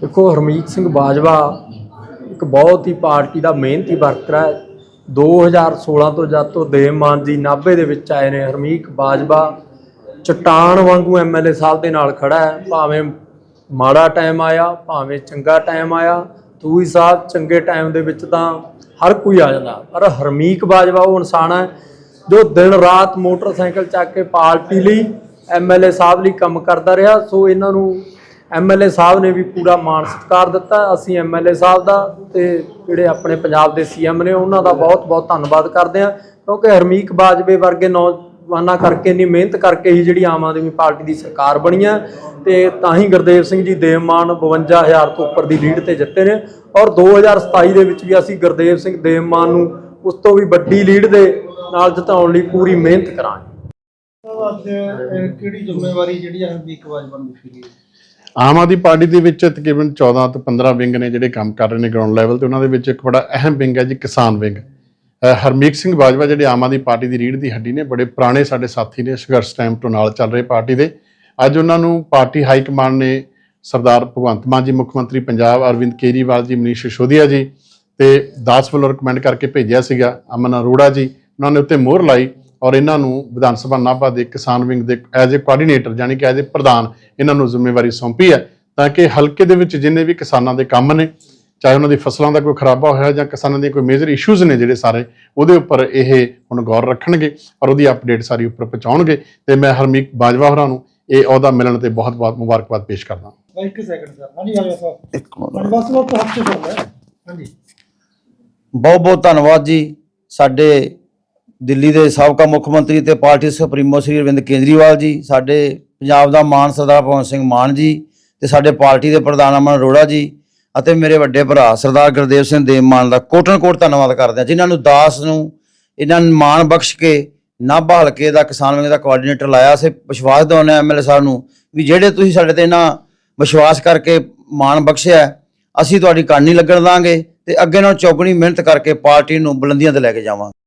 ਦੇਖੋ ਹਰਮੀਤ ਸਿੰਘ ਬਾਜਵਾ ਇੱਕ ਬਹੁਤ ਹੀ ਪਾਰਟੀ ਦਾ ਮਿਹਨਤੀ ਵਰਕਰ ਹੈ। 2016 ਤੋਂ ਜਦ ਤੋਂ ਦੇਵ ਮਾਨ ਜੀ ਨਾਭੇ ਦੇ ਵਿੱਚ ਆਏ ਨੇ, ਹਰਮੀਤ ਬਾਜਵਾ ਚਟਾਨ ਵਾਂਗੂ ਐਮਐਲਏ ਸਾਹਿਬ ਦੇ ਨਾਲ ਖੜਾ ਹੈ। ਭਾਵੇਂ ਮਾੜਾ ਟਾਈਮ ਆਇਆ, ਭਾਵੇਂ ਚੰਗਾ ਟਾਈਮ ਆਇਆ, ਤੂੰ ਹੀ ਸਾਹਿਬ ਚੰਗੇ ਟਾਈਮ ਦੇ ਵਿੱਚ ਤਾਂ ਹਰ ਕੋਈ ਆ ਜਾਂਦਾ। ਪਰ ਹਰਮੀਤ ਬਾਜਵਾ ਉਹ ਇਨਸਾਨ ਹੈ ਜੋ ਦਿਨ ਰਾਤ ਮੋਟਰਸਾਈਕਲ ਚੱਕ ਕੇ ਪਾਰਟੀ ਲਈ ਐਮਐਲਏ ਸਾਹਿਬ ਲਈ ਕੰਮ ਕਰਦਾ ਰਿਹਾ। ਸੋ ਇਹਨਾਂ ਨੂੰ ਐਮਐਲਏ ਸਾਹਿਬ ਨੇ ਵੀ ਪੂਰਾ ਮਾਣ ਸਤਿਕਾਰ ਦਿੱਤਾ। ਅਸੀਂ ਐਮਐਲਏ ਸਾਹਿਬ ਦਾ ਤੇ ਜਿਹੜੇ ਆਪਣੇ ਪੰਜਾਬ ਦੇ ਸੀਐਮ ਨੇ, ਉਹਨਾਂ ਦਾ ਬਹੁਤ ਬਹੁਤ ਧੰਨਵਾਦ ਕਰਦੇ ਹਾਂ। ਕਿਉਂਕਿ ਹਰਮੀਕ ਬਾਜਵੇ ਵਰਗੇ ਨੌਜਵਾਨਾਂ ਕਰਕੇ ਨਹੀਂ ਮਿਹਨਤ ਕਰਕੇ ਹੀ ਜਿਹੜੀ ਆਮ ਆਦਮੀ ਪਾਰਟੀ ਦੀ ਸਰਕਾਰ ਬਣੀ ਹੈ ਤੇ ਤਾਂ ਹੀ ਗੁਰਦੇਵ ਸਿੰਘ ਜੀ ਦੇਵਮਾਨ 52000 ਤੋਂ ਉੱਪਰ ਦੀ ਲੀਡ ਤੇ ਜਿੱਤੇ ਨੇ। ਔਰ 2027 ਦੇ ਵਿੱਚ ਵੀ ਅਸੀਂ ਗੁਰਦੇਵ ਸਿੰਘ ਦੇਵਮਾਨ ਨੂੰ ਉਸ ਤੋਂ ਵੀ ਵੱਡੀ ਲੀਡ ਦੇ ਨਾਲ ਜਿਤਾਉਣ ਲਈ ਪੂਰੀ ਮਿਹਨਤ ਕਰਾਂਗੇ। ਅੱਜ ਕਿਹੜੀ ਜ਼ਿੰਮੇਵਾਰੀ ਜਿਹੜੀ ਹੈ ਹਰਦੀਕ ਵਾਜਬਨ ਦੀ ਸੀਗੀ ਆਮ ਆਦਮੀ ਪਾਰਟੀ ਦੇ ਵਿੱਚ ਤਕਰੀਬਨ 14 ਤੋਂ 15 ਵਿੰਗ ਨੇ ਜਿਹੜੇ ਕੰਮ ਕਰ ਰਹੇ ਨੇ ਗਰਾਊਂਡ ਲੈਵਲ ਤੇ, ਉਹਨਾਂ ਦੇ ਵਿੱਚ ਇੱਕ ਬੜਾ ਅਹਿਮ ਵਿੰਗ ਹੈ ਜੀ, ਕਿਸਾਨ ਵਿੰਗ। ਹਰਮੀਤ ਸਿੰਘ ਬਾਜਵਾ ਜਿਹੜੇ ਆਮ ਆਦਮੀ ਪਾਰਟੀ ਦੀ ਰੀੜ ਦੀ ਹੱਡੀ ਨੇ, ਬੜੇ ਪੁਰਾਣੇ ਸਾਡੇ ਸਾਥੀ ਨੇ ਸੰਘਰਸ਼ ਟਾਈਮ ਤੋਂ ਨਾਲ ਚੱਲ ਰਹੇ ਪਾਰਟੀ ਦੇ। ਅੱਜ ਉਹਨਾਂ ਨੂੰ ਪਾਰਟੀ ਹਾਈ ਕਮਾਂਡ ਨੇ ਸਰਦਾਰ ਭਗਵੰਤ ਮਾਨ ਜੀ, ਮੁੱਖ ਮੰਤਰੀ ਪੰਜਾਬ, ਅਰਵਿੰਦ ਕੇਜਰੀਵਾਲ ਜੀ, ਮਨੀਸ਼ ਸਿਸੋਦੀਆ ਜੀ ਤੇ ਦਾਸ ਵੱਲੋਂ ਰეკਮੈਂਡ ਕਰਕੇ ਭੇਜਿਆ ਸੀਗਾ ਅਮਨ ਅਰੋੜਾ ਜੀ। ਉਹਨਾਂ ਨੇ ਉੱਤੇ ਮੋਹਰ ਲਾਈ। ਔਰ ਇਹਨਾਂ ਨੂੰ ਵਿਧਾਨ ਸਭਾ ਨਾਭਾ ਦੇ ਕਿਸਾਨ ਵਿੰਗ ਦੇ ਐਜ਼ ਅ ਕੋਆਰਡੀਨੇਟਰ ਯਾਨੀ ਕਿ ਐਜ਼ ਅ ਪ੍ਰਧਾਨ ਇਹਨਾਂ ਨੂੰ ਜ਼ਿੰਮੇਵਾਰੀ ਸੌਂਪੀ ਹੈ ਤਾਂ ਕਿ ਹਲਕੇ ਦੇ ਵਿੱਚ ਜਿੰਨੇ ਵੀ ਕਿਸਾਨਾਂ ਦੇ ਕੰਮ ਨੇ ਚਾਹੇ ਉਹਨਾਂ ਦੀ ਫਸਲਾਂ ਦਾ ਕੋਈ ਖਰਾਬਾ ਹੋਇਆ ਜਾਂ ਕਿਸਾਨਾਂ ਦੇ ਕੋਈ ਮੇਜਰ ਇਸ਼ੂਜ਼ ਨੇ ਜਿਹੜੇ ਸਾਰੇ ਉਹਦੇ ਉੱਪਰ ਇਹ ਹੁਣ ਗੌਰ ਰੱਖਣਗੇ ਔਰ ਉਹਦੀ ਅਪਡੇਟ ਸਾਰੀ ਉੱਪਰ ਪਹੁੰਚਾਉਣਗੇ ਤੇ ਮੈਂ ਹਰਮੀਤ ਬਾਜਵਾ ਹੋਰਾਂ ਨੂੰ ਇਹ ਅਹੁਦਾ ਮਿਲਣ ਤੇ ਬਹੁਤ-ਬਹੁਤ ਮੁਬਾਰਕਬਾਦ ਪੇਸ਼ ਕਰਦਾ ਬਸ ਇੱਕ ਸੈਕਿੰਡ ਸਰ ਹਾਂਜੀ ਆ ਜਾਓ ਸਰ ਇੱਕ ਮਿੰਟ। ਹਾਂਜੀ ਬਸ ਉਹ ਹੱਥ ਤੇ ਕਰਦਾ ਹੈ। ਹਾਂਜੀ ਬਹੁਤ ਬਹੁਤ ਧੰਨਵਾਦ ਜੀ ਸਾਡੇ ਦਿੱਲੀ ਦੇ ਸਾਬਕਾ ਮੁੱਖ ਮੰਤਰੀ ਤੇ ਪਾਰਟੀ ਸੁਪਰੀਮੋ ਸ੍ਰੀ ਅਰਵਿੰਦ ਕੇਜਰੀਵਾਲ ਜੀ, ਸਾਡੇ ਪੰਜਾਬ ਦਾ ਮਾਨ ਸਰਦਾਰ ਭਗਵੰਤ ਸਿੰਘ ਮਾਨ ਜੀ ਤੇ ਸਾਡੇ ਪਾਰਟੀ ਦੇ ਪ੍ਰਧਾਨ ਅਮਨ ਅਰੋੜਾ ਜੀ ਅਤੇ ਮੇਰੇ ਵੱਡੇ ਭਰਾ ਸਰਦਾਰ ਗੁਰਦੇਵ ਸਿੰਘ ਦੇਵ ਮਾਨ ਦਾ ਕੋਟਨ ਕੋਟ ਧੰਨਵਾਦ ਕਰਦੇ ਹਾਂ, ਜਿਨ੍ਹਾਂ ਨੂੰ ਦਾਸ ਨੂੰ ਇਹਨਾਂ ਨੂੰ ਮਾਣ ਬਖਸ਼ ਕੇ, ਨਾਭਾ ਹਲਕੇ ਦਾ ਕਿਸਾਨ ਵਿੰਗ ਦਾ ਕੋਆਰਡੀਨੇਟਰ ਲਾਇਆ ਸੇ। ਵਿਸ਼ਵਾਸ ਦਿਵਾਉਂਦੇ ਐਮਐਲਏ ਸਾਹਿਬ ਨੂੰ ਵੀ ਜਿਹੜੇ ਤੁਸੀਂ ਸਾਡੇ ਤੇ ਇਹਨਾਂ ਵਿਸ਼ਵਾਸ ਕਰਕੇ ਮਾਣ ਬਖਸ਼ਿਆ ਅਸੀਂ ਤੁਹਾਡੀ ਕੰਨ ਨਹੀਂ ਲੱਗਣ ਦਾਂਗੇ ਤੇ ਅੱਗੇ ਨਾਲ ਚੌਗਣੀ ਮਿਹਨਤ ਕਰਕੇ ਪਾਰਟੀ ਨੂੰ ਬੁਲੰਦੀਆਂ ਤੇ ਲੈ ਕੇ ਜਾਵਾਂਗੇ।